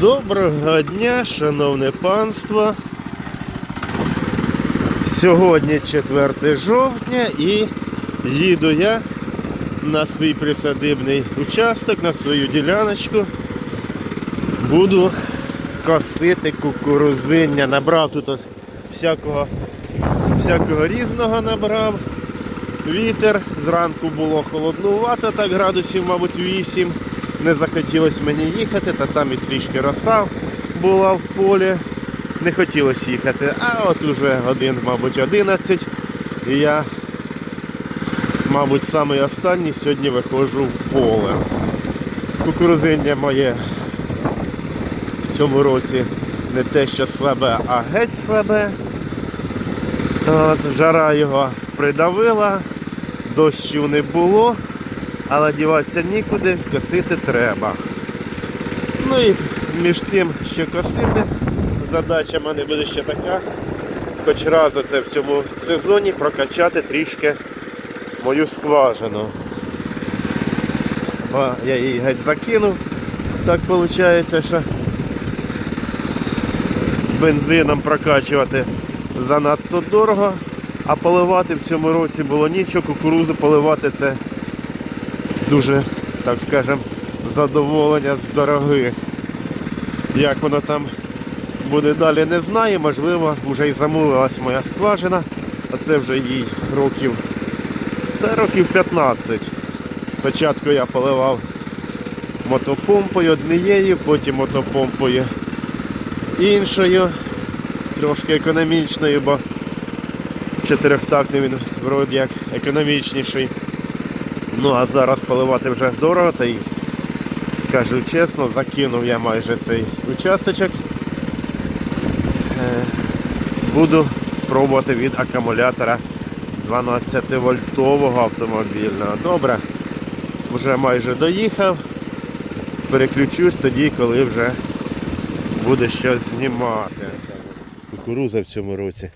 Доброго дня, шановне панство. Сьогодні 4 жовтня і їду я на свій присадибний участок, на свою діляночку. Буду косити кукурузиння. Набрав тут всякого, всякого різного набрав. Вітер, зранку було холоднувато, так градусів, мабуть, 8. Не захотілося мені їхати, та там і трішки роса була в полі. Не хотілося їхати. А от уже годин, мабуть, 11. І я, мабуть, самий останній сьогодні виходжу в поле. Кукурузиння моє в цьому році не те, що слабе, а геть слабе. От, жара його придавила, дощу не було, але діватися нікуди, косити треба. Ну і між тим, що косити, задача в мене буде ще така, хоч раз оце в цьому сезоні прокачати трішки мою скважину. Бо я її геть закинув. Так виходить, що бензином прокачувати занадто дорого, а поливати в цьому році було нічого, кукурузу поливати це дуже, так скажем, задоволення з дорогих. Як воно там буде далі, не знаю. Можливо, вже і замовилась моя скважина, а це вже їй років, та років 15. Спочатку я поливав мотопомпою однією, потім мотопомпою іншою, трошки економічною, бо чотирьохтактний він вроді як економічніший. Ну а зараз поливати вже дорого, та й скажу чесно, закинув я майже цей участочок. Е, Буду пробувати від акумулятора 12 вольтового автомобільного. Добре, вже майже доїхав. Переключусь тоді, коли вже буде щось знімати. Кукуруза в цьому році.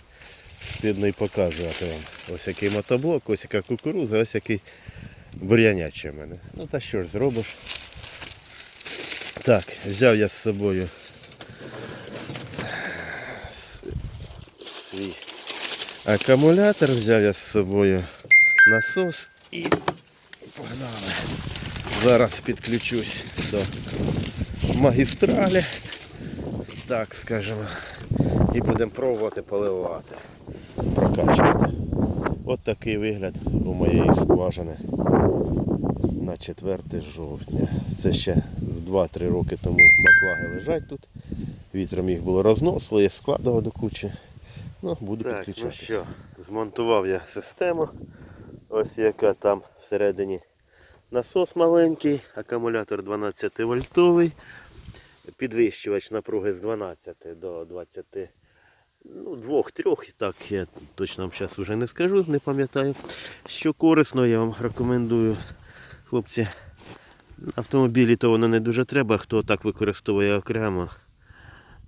Стидно і показувати вам. Ось який мотоблок, ось яка кукуруза, ось який бур'янячий в мене. Ну та що ж зробиш. Так, взяв я з собою свій акумулятор, взяв я з собою насос і погнали. Зараз підключусь до магістралі, так скажемо, і будемо пробувати поливати, прокачувати. От такий вигляд у моєї скважини на 4 жовтня. Це ще з 2-3 роки тому баклаги лежать тут. Вітром їх було розносило, я складував до кучі. Ну, буду Так, підключатися. ну що, Змонтував я систему. Ось яка там всередині насос маленький, акумулятор 12 вольтовий, підвищувач напруги з 12 до 20. Ну, двох-трьох, так я точно вам зараз вже не скажу, не пам'ятаю. Що корисно, я вам рекомендую, хлопці. Автомобілі то воно не дуже треба, хто так використовує окремо.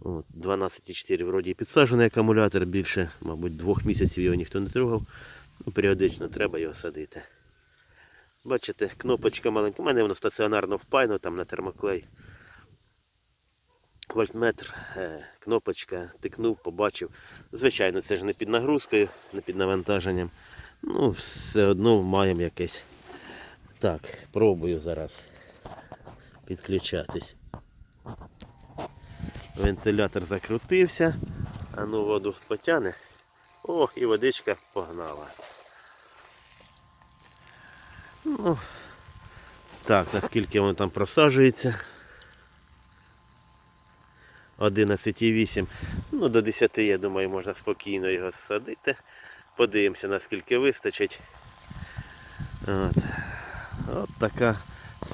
12,4 вроді підсаджений акумулятор, більше, мабуть, двох місяців його ніхто не трогав. Ну, періодично треба його садити. Бачите, кнопочка маленька. У мене воно стаціонарно впаяно там на термоклей. Вольтметр, е, кнопочка, тикнув, побачив. Звичайно, це ж не під нагрузкою, не під навантаженням. Ну, все одно маємо якесь. Так, пробую зараз підключатись. Вентилятор закрутився, а ну воду потягне. О, і водичка погнала. Ну, так, наскільки воно там просаджується. 11,8. Ну, до 10, я думаю, можна спокійно його садити. Подивимося, наскільки вистачить. От. От така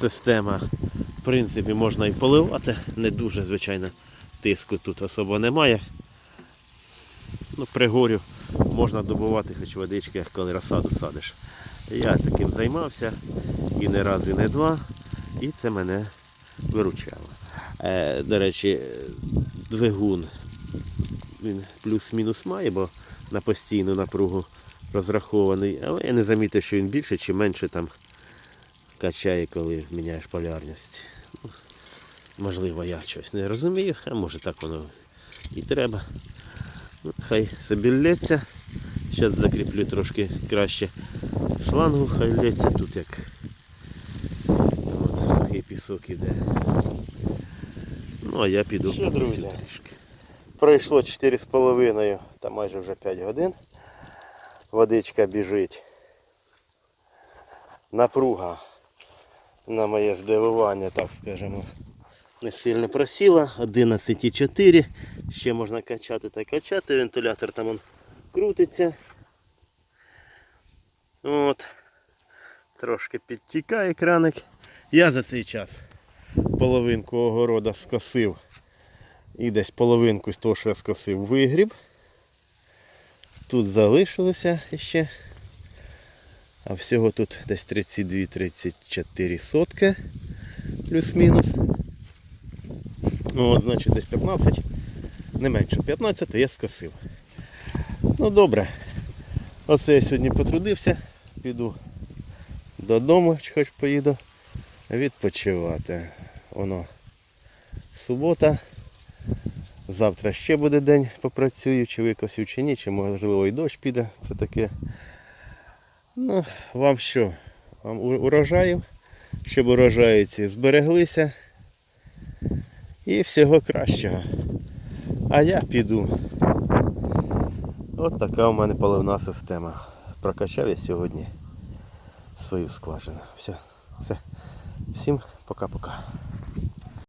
система. В принципі, можна і поливати. Не дуже, звичайно, тиску тут особо немає. Ну, при горю можна добувати хоч водички, коли розсаду садиш. Я таким займався і не раз, і не два. І це мене виручало. Е, до речі, двигун він плюс-мінус має, бо на постійну напругу розрахований, але я не замітив, що він більше чи менше там качає, коли міняєш полярність. Ну, Можливо, я щось не розумію, а може так воно і треба. Ну, хай собі лється. Зараз закріплю трошки краще шлангу, хай лється тут як от, сухий пісок іде. Ну а я піду. Що, друзі? Пройшло 4,5 та майже вже 5 годин. Водичка біжить. Напруга на моє здивування, так скажемо, не сильно просіла. 11,4. Ще можна качати та качати. Вентилятор там он крутиться. От. Трошки підтікає краник. Я за цей час половинку огорода скосив. І десь половинку з того, що я скосив, вигріб. Тут залишилося ще. А всього тут десь 32-34 сотки. Плюс-мінус. Ну, от, значить, десь 15, не менше 15 я скосив. Ну добре. Оце я сьогодні потрудився. Піду додому, чи хоч поїду відпочивати. Воно субота. Завтра ще буде день попрацюю, чи викосю, чи ні, чи можливо і дощ піде. Це таке. Ну, вам що? Вам урожаю, щоб урожаї ці збереглися. І всього кращого. А я піду. От така у мене поливна система. Прокачав я сьогодні свою скважину. Все, все. Всім пока-пока.